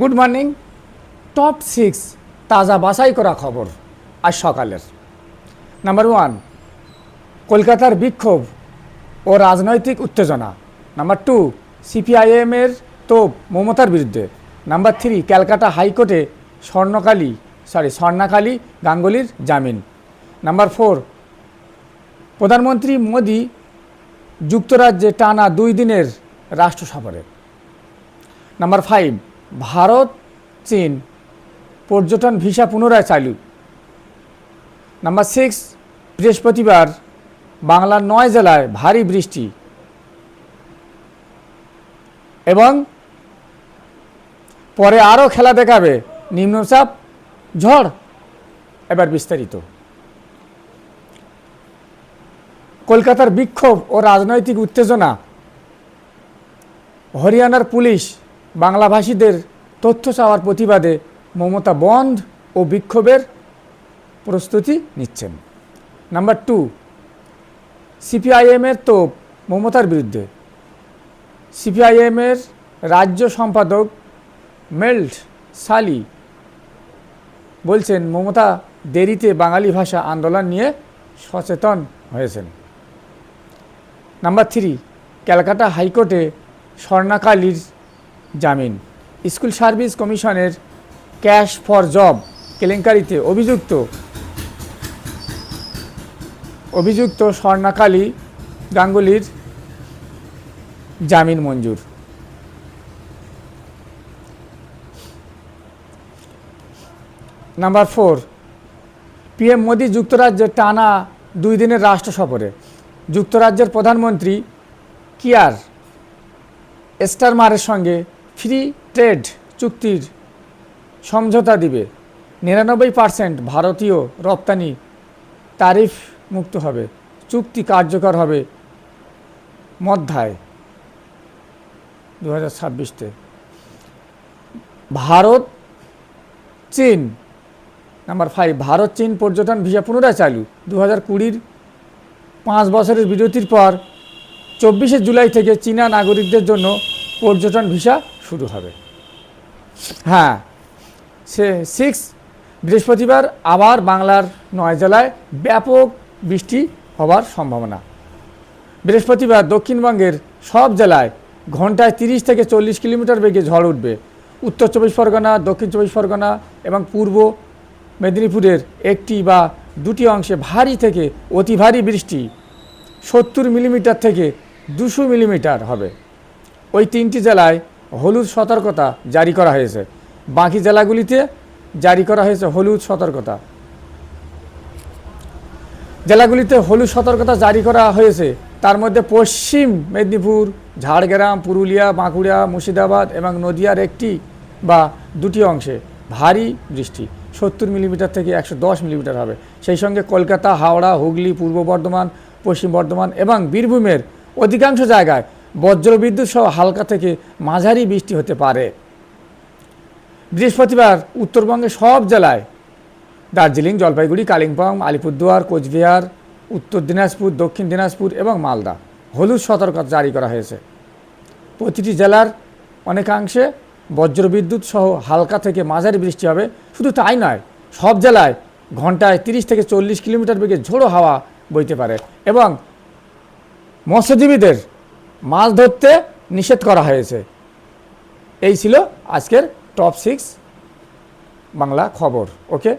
Good morning top six তাজা বাছাই করা খবর আজ সকালের। নাম্বার ওয়ান কলকাতার বিক্ষোভ ও রাজনৈতিক উত্তেজনা। নাম্বার টু সিপিআইএমের তোপ মমতার বিরুদ্ধে। নাম্বার থ্রি ক্যালকাটা হাইকোর্টে স্বর্ণকালী সরি স্বর্ণাকালী গাঙ্গুলির জামিন। নাম্বার ফোর প্রধানমন্ত্রী মোদি যুক্তরাজ্যে টানা দুই দিনের রাষ্ট্র সফরে নাম্বার ফাইভ ভারত, চীন, পর্যটন ভিসা পুনরায় চালু। নাম্বার সিক্স, বৃহস্পতিবার বাংলার নয় জেলায় ভারী বৃষ্টি। এবং পরে আরও খেলা দেখাবে নিম্নচাপ, ঝড়, এবার বিস্তারিত। কলকাতার বিক্ষোভ ও রাজনৈতিক উত্তেজনা। হরিয়ানার পুলিশ, বাংলাভাষীদের তথ্য চাওয়ার প্রতিবাদে মমতা বন্ধ ও বিক্ষোভের প্রস্তুতি নিচ্ছেন। নাম্বার টু, সিপিআইএমের তোপ মমতার বিরুদ্ধে। সিপিআইএমের রাজ্য সম্পাদক মেল্ট সালি বলছেন, মমতা দেরিতে বাঙালি ভাষা আন্দোলন নিয়ে সচেতন হয়েছেন। নাম্বার থ্রি, ক্যালকাটা হাইকোর্টে স্বর্ণাকালীর জামিন। স্কুল সার্ভিস কমিশনের ক্যাশ ফর জব, কেলেঙ্কারিতে অভিযুক্ত। অভিযুক্ত স্বর্ণাকালী গাঙ্গুলির জামিন মঞ্জুর। নাম্বার ফোর, পিএম মোদি যুক্তরাজ্যের টানা দুই দিনের রাষ্ট্র সফরে। যুক্তরাজ্যের প্রধানমন্ত্রী কিয়ার স্টারমারের সঙ্গে ফ্রি ট্রেড চুক্তির সমঝোতা দিবে। নিরানব্বই পার্সেন্ট ভারতীয় রপ্তানি তারিফ মুক্ত হবে। চুক্তি কার্যকর হবে মধ্যায় দু হাজার ছাব্বিশতে। ভারত, চীন। নাম্বার ফাইভ, ভারত, চীন পর্যটন ভিসা পুনরায় চালু। দু হাজার কুড়ির পাঁচ বছরের বিরতির পর চব্বিশে জুলাই থেকে চীনা নাগরিকদের জন্য পর্যটন ভিসা শুরু হবে। হ্যাঁ সে সিক্স বৃহস্পতিবার আবার বাংলার নয় জেলায় ব্যাপক বৃষ্টি হওয়ার সম্ভাবনা। বৃহস্পতিবার দক্ষিণবঙ্গের সব জেলায় ঘন্টায় তিরিশ থেকে চল্লিশ কিলোমিটার বেগে ঝড় উঠবে। উত্তর চব্বিশ পরগনা, দক্ষিণ চব্বিশ পরগনা এবং পূর্ব মেদিনীপুরের একটি বা দুটি অংশে ভারী থেকে অতি ভারী বৃষ্টি সত্তর মিলিমিটার থেকে দুশো মিলিমিটার হবে। ওই তিনটি জেলায় হলুদ সতর্কতা জারি করা হয়েছে। বাকি জেলাগুলিতে জারি করা হয়েছে হলুদ সতর্কতা। জেলাগুলিতে হলুদ সতর্কতা জারি করা হয়েছে। তার মধ্যে পশ্চিম মেদিনীপুর, ঝাড়গ্রাম, পুরুলিয়া, বাঁকুড়া, মুর্শিদাবাদ এবং নদিয়ার একটি বা দুটি অংশে ভারী বৃষ্টি। সত্তর মিলিমিটার থেকে একশো দশ মিলিমিটার হবে। সেই সঙ্গে কলকাতা, হাওড়া, হুগলি, পূর্ব বর্ধমান, পশ্চিম বর্ধমান এবং বীরভূমের অধিকাংশ জায়গায় বজ্রবিদ্যুৎ সহ হালকা থেকে মাঝারি বৃষ্টি হতে পারে। বৃহস্পতিবার উত্তরবঙ্গের সব জেলায় দার্জিলিং, জলপাইগুড়ি, কালিম্পং, আলিপুরদুয়ার, কোচবিহার, উত্তর দিনাজপুর, দক্ষিণ দিনাজপুর এবং মালদা। হলুদ সতর্কতা জারি করা হয়েছে। প্রতিটি জেলার অনেকাংশে বজ্রবিদ্যুৎ সহ হালকা থেকে মাঝারি বৃষ্টি হবে। শুধু তাই নয়, সব জেলায় ঘন্টায় তিরিশ থেকে চল্লিশ কিলোমিটার বেগে ঝোড়ো হাওয়া বইতে পারে এবং মৎস্যজীবীদের মাছ ধরতে নিষেধ করা হয়েছে। এই ছিল আজকের টপ সিক্স বাংলা খবর ওকে?